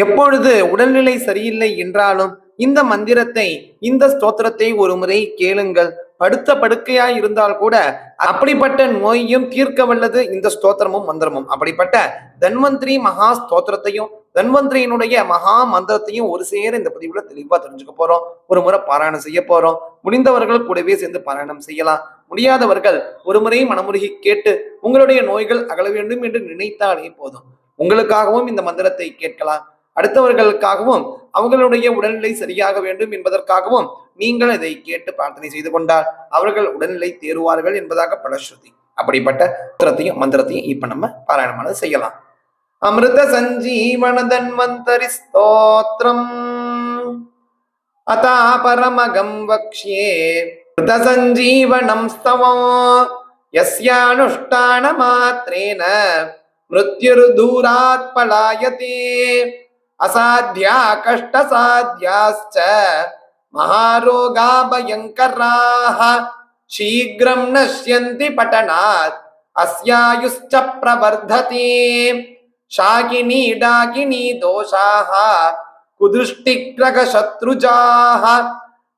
எப்பொழுது உடல்நிலை சரியில்லை என்றாலும் இந்த மந்திரத்தை இந்த ஸ்தோத்திரத்தை ஒரு முறை கேளுங்கள். படுத்த படுக்கையா இருந்தால் கூட அப்படிப்பட்ட நோயையும் தீர்க்க வல்லது இந்த ஸ்தோத்திரமும் மந்திரமும். அப்படிப்பட்ட தன்வந்திரி மகா ஸ்தோத்திரத்தையும் தன்வந்திரியினுடைய மகா மந்திரத்தையும் ஒரு சேர இந்த பதிவுல தெளிவா தெரிஞ்சுக்க போறோம். ஒரு முறை பாராயணம் செய்ய போறோம். முடிந்தவர்கள் கூடவே சேர்ந்து பாராயணம் செய்யலாம். முடியாதவர்கள் ஒரு முறை மனமுருகி கேட்டு உங்களுடைய நோய்கள் அகல வேண்டும் என்று நினைத்தாலே போதும். உங்களுக்காகவும் இந்த மந்திரத்தை கேட்கலாம். அடுத்தவர்களுக்காகவும் அவங்களுடைய உடல்நிலை சரியாக வேண்டும் என்பதற்காகவும் நீங்கள் இதை கேட்டு பிரார்த்தனை செய்து கொண்டால் அவர்கள் உடல்நிலை தேறுவார்கள் என்பதாக பலஸ்ருதி அப்படிப்பட்ட மந்திரத்தையும் மந்திரத்தையும் இப்ப நம்ம பாராயணமானது செய்யலாம். அமிர்த சஞ்சீவன தன்வந்தரி ஸ்தோத்திரம். அதா பரமகம் வக்ஷே மிருத சஞ்சீவனம் ஸ்தவோ. யஸ்யானுஷ்டான மாத்ரேன மிருத்யுர்தூராத் பலாயதே அசாத்தியா கஷ்டசாத்தியாச்ச மகாரோகா பயங்கராக சீக்கிரம் நஷ்யந்தி பட்டனாத் அஸ்யாயுஷ்ச பிரவர்ததி ஷாகினி டாகினி தோஷாக குதிருஷ்டிக்ரக சத்ருஜாக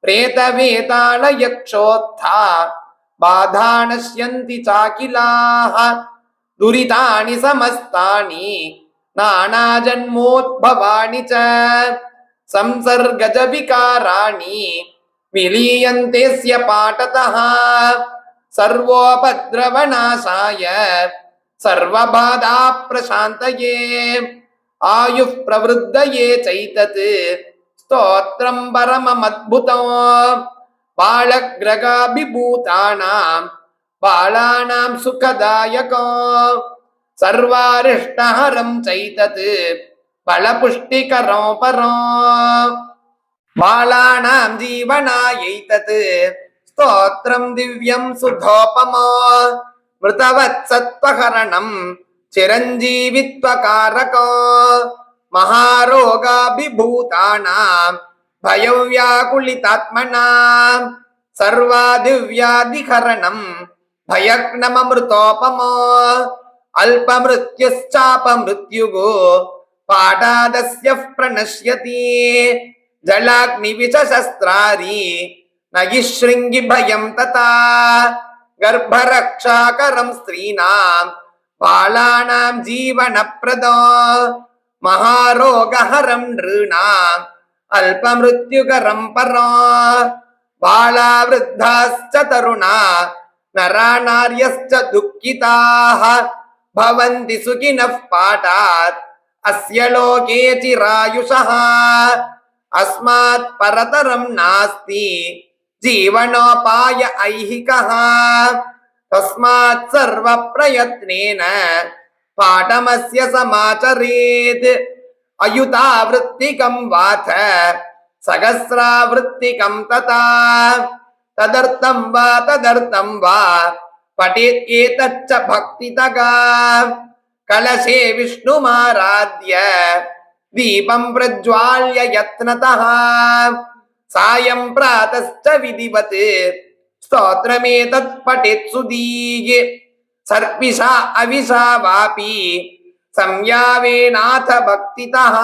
பிரேதவேதாள யக்ஷோத்தா பாதா நஷ்யந்தி சாகிலாக துரிதானி சமஸ்தானி नानाजन्मोद्भवानि च संसर्गजविकाराणि विलीयन्तेऽस्य पाठतः सर्वोपद्रवनाशाय सर्वबाधा प्रशान्तये आयुः प्रवृद्धये चैतत् स्तोत्रं परममद्भुतम् बालग्रगाभिभूतानां बालानां सुखदायको सर्वारिष्टहरं चैतत् बलपुष्टिकरो परो बालानां जीवनायैतत् स्तोत्रं दिव्यं सुधोपमा मृतवत्सत्त्वहरणं चिरञ्जीवित्वकारको महारोगाभिभूतानां भयव्याकुलितात्मनां सर्वादिव्याधिकरणं भयग्नममृतोपमा அல்பமிருத்யுஷ்சாப மிருத்யுகோ பாடாதஸ்ய பிரணஷ்யதி ஜலாக்னி விஷசஸ்திராரி நகிஸ்ருங்கி பயம் ததா கர்ப்பரக்ஷாகரம் ஸ்திரீனாம் பாலானாம் ஜீவனப்பிரதோ மகாரோகஹரம் நிருணாம் அல்பமிருத்யுகரம் பரோ பாலாவிருத்தாச்ச தருணா நராணாரியஸ்ச துக்கிதாக भवन्ति सुखिनः पाठात्। अस्य लोके चिरायुषः। अस्मात् परतरं नास्ति। जीवनोपाय ऐहिकः। तस्मात् सर्वप्रयत्नेन पाठमस्य समाचरेत्। अयुतावृत्तिकं वाथ, सहस्रावृत्तिकं तथा। तदर्थं वा तदर्थं वा पठेत् एतच्च भक्तितगा कलशे विष्णुमाराध्य दीपं प्रज्वाल्य यत्नतः सायं प्रातश्च विधिवत् स्तोत्रमेतत् पठेत् सुदीये सर्पिषा अविषा वापि संयावेनाथ भक्तितः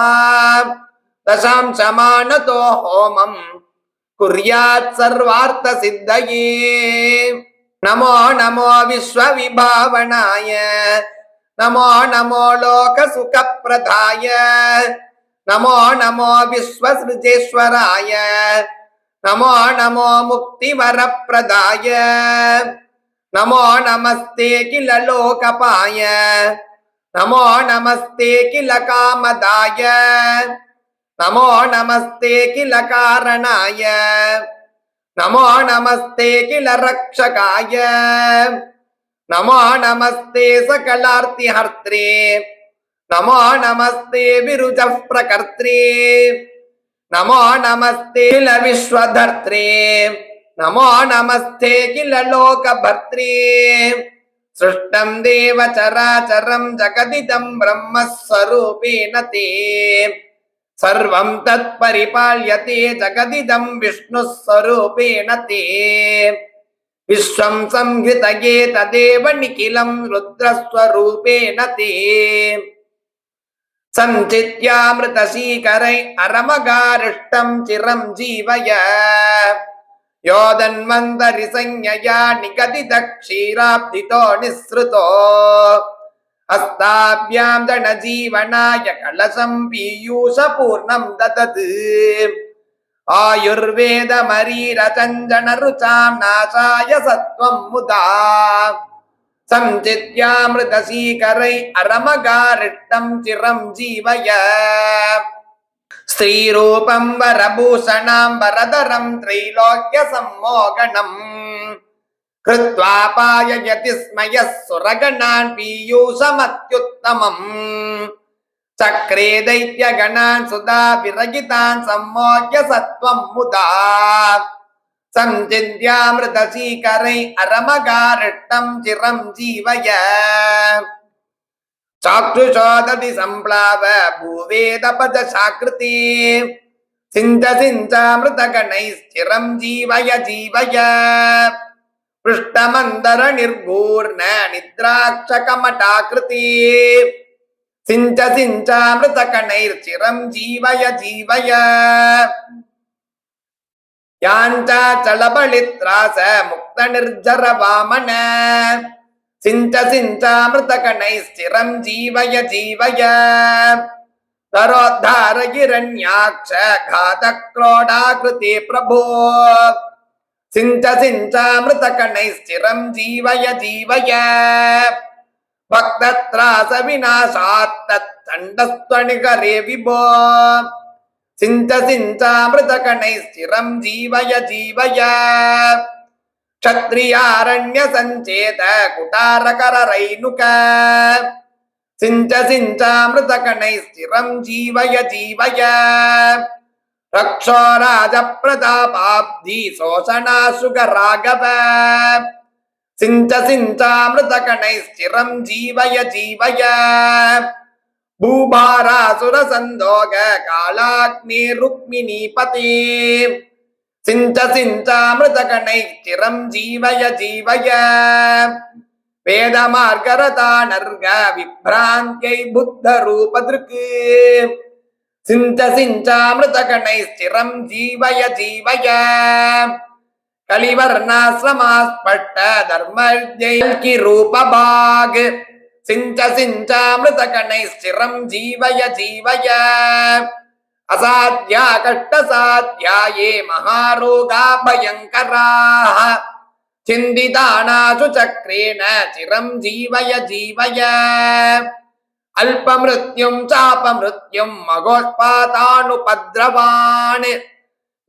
दशांशमानतो होमम् कुर्यात् सर्वार्थसिद्धये नमो नमो विश्वविभावनाय नमो नमो लोकसुखप्रदाय नमो नमो विश्वसृजेश्वराय नमो नमो मुक्तिवरप्रदाय नमो नमस्ते किल लोकपाय नमो नमस्ते किल कामदाय नमो नमस्ते किल कारणाय नमो नमस्ते किल रक्षकाय नमो नमस्ते सकलार्तिहर्त्रे नमो नमस्ते विरुजः प्रकर्त्रे नमो नमस्ते किल विश्वधर्त्रे नमो नमस्ते किल लोकभर्त्रे सृष्टं देव चराचरं जगदिदं ब्रह्मस्वरूपेण ते सर्वं तत्परिपाल्यते जगदिदं विष्णुः स्वरूपेण ते विश्वं संहृतये तदेव निखिलं रुद्रस्वरूपेण ते सञ्चित्यामृतशीकरै अरमगारिष्टं चिरं जीवय योदन्वन्तरि संज्ञया निगदित क्षीराब्धितो निःसृतो हस्ताभ्यां जनजीवनाय कलशं पीयूषपूर्णं ददत् आयुर्वेदमरीरचञ्जनरुचां नाशाय सत्त्वं मुदा सञ्चित्यामृतशीकरै अरमगारिष्टं चिरं जीवय स्त्रीरूपं वरभूषणां वरदरं त्रैलोक्यसम्मोगणम् கிருத்வா பாயயதி ஸ்மய சுரகணான் பீயூஷமத்யுத்தமம் சக்ரே தைத்யகணான் சுதா விரகிதான் சம்மோக்ய சத்வம் முதா சஞ்சிந்தியாமிருதசீகரை அரமகாரிட்டம் சிரம் ஜீவய சாக்ஷுஷோததி சம்ப்ளாவ பூவேதபத சாக்கிருதி சிஞ்ச சிஞ்சாமிருதகணை ஸ்திரம் ஜீவய ஜீவய जीवय पृष्ठमन्दरनिर्घूर्ण निद्राक्षकमटाकृति सिञ्च सिञ्चामृतकणैर्चिरं जीवय जीवय याञ्चाचलबलित्रास मुक्तनिर्झर वामन सिञ्च सिञ्चामृतकणैश्चिरं जीवय जीवय तरोद्धार गिरण्याक्ष घातक्रोडाकृते प्रभो சிஞ்ச சிஞ்சாமிருத கணை ஸ்திரம் ஜீவய ஜீவய. பக்தத்ராச விநாசாத்தத் தண்டஸ்தணிகரே விபோ. சிஞ்ச சிஞ்சாமிருத கணை ஸ்திரம் ஜீவய ஜீவய. க்ஷத்ரியாரண்ய சஞ்சேத குட்டாரகர ரைனுக சிஞ்ச சிஞ்சாமிருத கணை ஸ்திரம் ஜீவய ஜீவய. शोषणाशुग राघव सिञ्च सिञ्चामृतकणैश्चिरं जीवय जीवय भूभारासुरसन्दोग कालाग्ने रुक्मिणीपते सिञ्च सिञ्चामृतकणैश्चिरं जीवय जीवय वेदमार्गरतानर्ग विभ्रान्त्यै बुद्धरूपदृक् சிந்த சிஞ்சாமிருதகணை ஸ்திரம் ஜீவய ஜீவய. கலிவர்ணாசிரமாஸ்பட்ட தர்மி ரூபபாக். சிஞ்ச சிஞ்சாமிருதகணை ஸ்திரம் ஜீவய ஜீவய. அசாத்தியா கஷ்டசாத்தியா ஏ மகாரோகா பயங்கராக சிந்திதானாசு சக்கரேண சிரம் ஜீவய ஜீவய. അല്പമൃത്യും ചാപമൃത്യും മഹോത്പാതാനുപദ്രവാണ്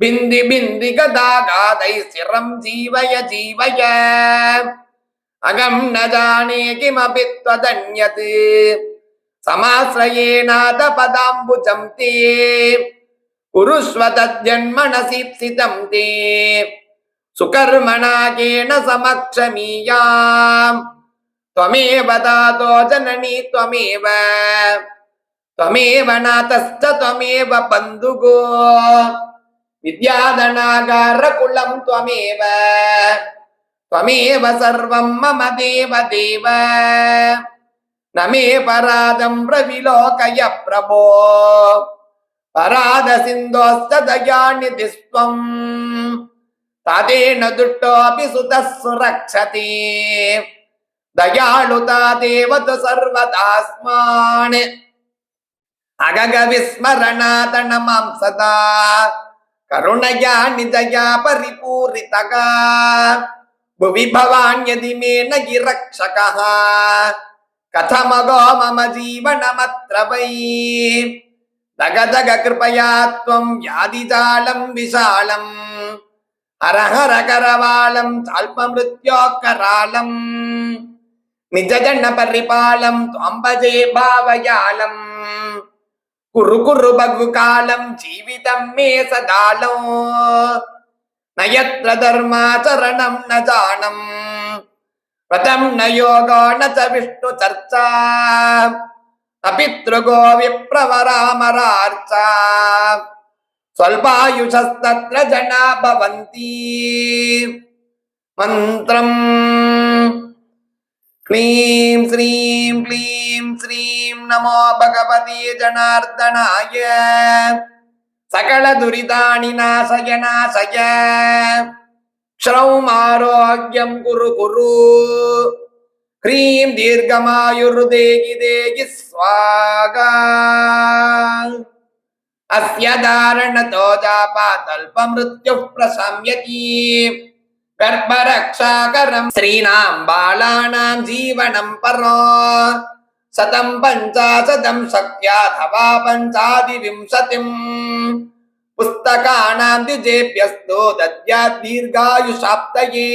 ബിന്ദി ബിന്ദി ഗതാഗാതൈ സ്ഥിരം ജീവയ ജീവയ അകം ന ജാനേ കിമപി ത്വദന്യത് സമാശ്രയേണാഥ പദാംബുജം തേ കുരുഷ്വ തജ്ജന്മണസീപ്സിതം തേ സുകർമ്മണാകേണ സമക്ഷമീയാം त्वमेव दातो जननी त्वमेव त्वमेव नाथश्च त्वमेव बन्धुगो विद्याधनागारकुलं त्वमेव त्वमेव सर्वं मम देव देव न मे परादं प्रविलोकय प्रभो परादसिन्धोश्च दयानिधिस्त्वम् तातेन दुष्टोऽपि सुतः सुरक्षति దయాళుతా దేవత సర్వదాస్మాన్ అగగ విస్మరణాతన మాం సదా కరుణయా నిజయా పరిపూరితగా భువి భవాన్ యది మే నగి రక్షక కథమగో మమ జీవనమత్ర వై దగ దగ కృపయా త్వం వ్యాధిజాలం విశాలం హరహర కరవాళం చాల్ప మృత్యోకరాళం నిజగణ పరిపాలం అంబజే భావజాలం. కురు కురు బగు కాలం జీవితం మే సదాలో. నయత్ర ధర్మాచరణం నానం వ్రతం నయోగో నచ విష్ణు చర్చా. అపితృగో విప్రవరామరార్చ. స్వల్పాయుషస్తత్ర జనా భవంతి. మంత్రం क्लीं श्रीं क्लीं श्रीं नमो भगवते जनार्दनाय सकलदुरितानि नाशय नाशय श्रौमारोग्यं कुरु कुरु ह्रीं दीर्घमायुर्देहि देहि स्वागा अस्य धारणतो जापातल्पमृत्युः प्रशम्यति கர்ப்பரக்ஷாகரம் ஸ்ரீணாம் பாலானாம் ஜீவனம் பரோ. சதம் பஞ்சாசதம் சக்யா தவா பஞ்சாதி விம்சதிம். புஸ்தகானாம் திஜேபியஸ்தோ தத்யா தீர்காயுஷாப்தயே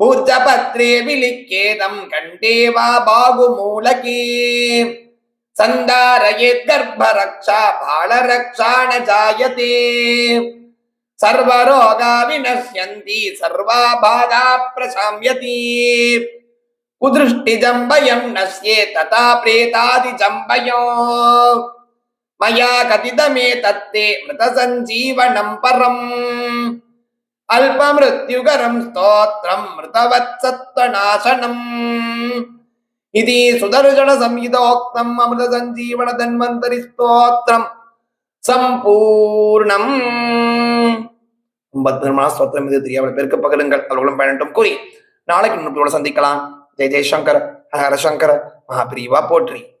பூர்ஜபத்ரே விலிக்கேதம் கண்டேவா பாகுமூலகே. சந்தாரயேத் கர்ப்பரக்ஷா பாலரக்ஷா ந ஜாயதே. சர்வரோகா வினஷ்யந்தி சர்வாபாதா பிரசாம்யதி குதிருஷ்டி ஜம்பயம் நஷ்யே ததா பிரேதாதி ஜம்பயோ மயா கதிதமே தத்தே மிருத சஞ்சீவனம் பரம். அல்பமிருத்யுகரம் ஸ்தோத்திரம் மிருதவத்சத்வநாசனம் இது சுதர்ஜன சம்ஹிதோக்தம் அமிர்த சஞ்சீவன தன்வந்தரி ஸ்தோத்திரம் இது தெரியாமல் பெருக்க பகலுங்கள். அவர்களும் பயனட்டும். கூறி நாளைக்கு முன்னோட சந்திக்கலாம். ஜெய் ஜெய்சங்கர் ஹரசங்கர் மகாபிரிவா போற்றி.